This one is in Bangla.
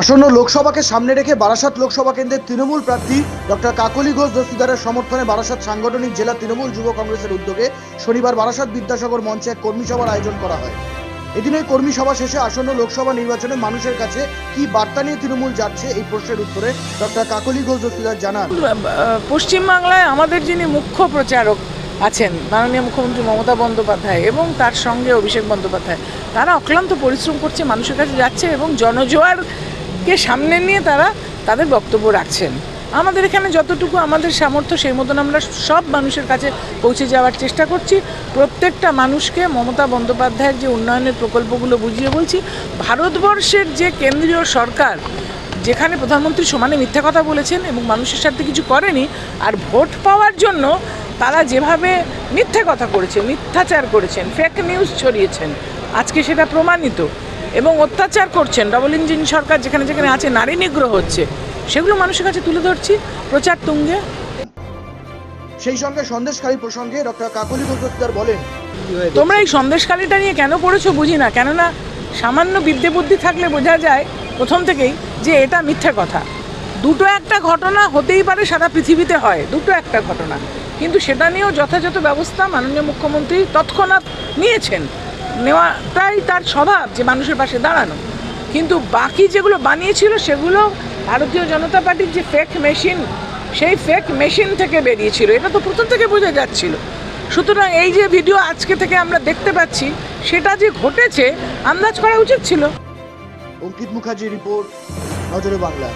আসন্ন লোকসভাকে সামনে রেখে বারাসাত লোকসভা কেন্দ্রের তৃণমূল প্রার্থী ডক্টর কাকলি ঘোষ দস্তিদারের সমর্থনে বারাসাত সাংগঠনিক জেলা তৃণমূল যুব কংগ্রেসের উদ্যোগে শনিবার বারাসাত বিদ্যাসাগর মঞ্চে এক কর্মী সভার আয়োজন করা হয়। এদিন এই কর্মী সভা শেষে আসন্ন লোকসভা নির্বাচনে মানুষের কাছে কি বার্তা নিয়ে তৃণমূল যাচ্ছে এই প্রশ্নের উত্তরে ডক্টর কাকলি ঘোষ দস্তিদার জানান। পশ্চিমবাংলায় আমাদের যিনি মুখ্য প্রচারক আছেন, মাননীয় মুখ্যমন্ত্রী মমতা বন্দ্যোপাধ্যায় এবং তার সঙ্গে অভিষেক বন্দ্যোপাধ্যায়, তারা অক্লান্ত পরিশ্রম করছে, মানুষের কাছে যাচ্ছে এবং জনজোয়ারকে সামনে নিয়ে তারা তাদের বক্তব্য রাখছেন। আমাদের এখানে যতটুকু আমাদের সামর্থ্য, সেই মতন আমরা সব মানুষের কাছে পৌঁছে যাওয়ার চেষ্টা করছি। প্রত্যেকটা মানুষকে মমতা বন্দ্যোপাধ্যায়ের যে উন্নয়নের প্রকল্পগুলো বুঝিয়ে বলছি, ভারতবর্ষের যে কেন্দ্রীয় সরকার, যেখানে প্রধানমন্ত্রী সমানে মিথ্যা কথা বলেছেন এবং মানুষের সাথে কিছু করেনি, আর ভোট পাওয়ার জন্য তারা যেভাবে মিথ্যে কথা করেছে, মিথ্যাচার করেছেন ফেক নিউজ ছড়িয়েছেন, আজকে সেটা প্রমাণিত। এবং অত্যাচার করছেন ডবল ইঞ্জিন সরকার যেখানে যেখানে আছে নারী নিগ্রহ হচ্ছে। সেগুলো মানুষের কাছে তুলে ধরছি। প্রচার তুঙ্গে। সেই সঙ্গে সন্দেশকারী প্রসঙ্গে ডক্টর কাকলি ঘোষ বলেন তোমরা এই সন্দেশকালীটা নিয়ে কেন পড়েছো বুঝি না? কেননা সামান্য বিদ্যে বুদ্ধি থাকলে বোঝা যায় প্রথম থেকেই যে এটা মিথ্যে কথা। দুটো একটা ঘটনা হতেই পারে সারা পৃথিবীতে হয় দুটো একটা ঘটনা। কিন্তু সেটা নিয়েও যথাযথ ব্যবস্থা মাননীয় মুখ্যমন্ত্রী তৎক্ষণাৎ নিয়েছেন। নেওয়াটাই তার স্বভাব যে মানুষের পাশে দাঁড়ানো। কিন্তু বাকি যেগুলো বানিয়েছিল সেগুলো ভারতীয় জনতা পার্টির যে ফেক মেশিন সেই ফেক মেশিন থেকে বেরিয়েছিল। এটা তো প্রথম থেকে বোঝা যাচ্ছিল। সুতরাং এই যে ভিডিও আজকে থেকে আমরা দেখতে পাচ্ছি, সেটা যে ঘটেছে, আন্দাজ করা উচিত ছিল। অঙ্কিত মুখার্জি রিপোর্ট নজরে বাংলা।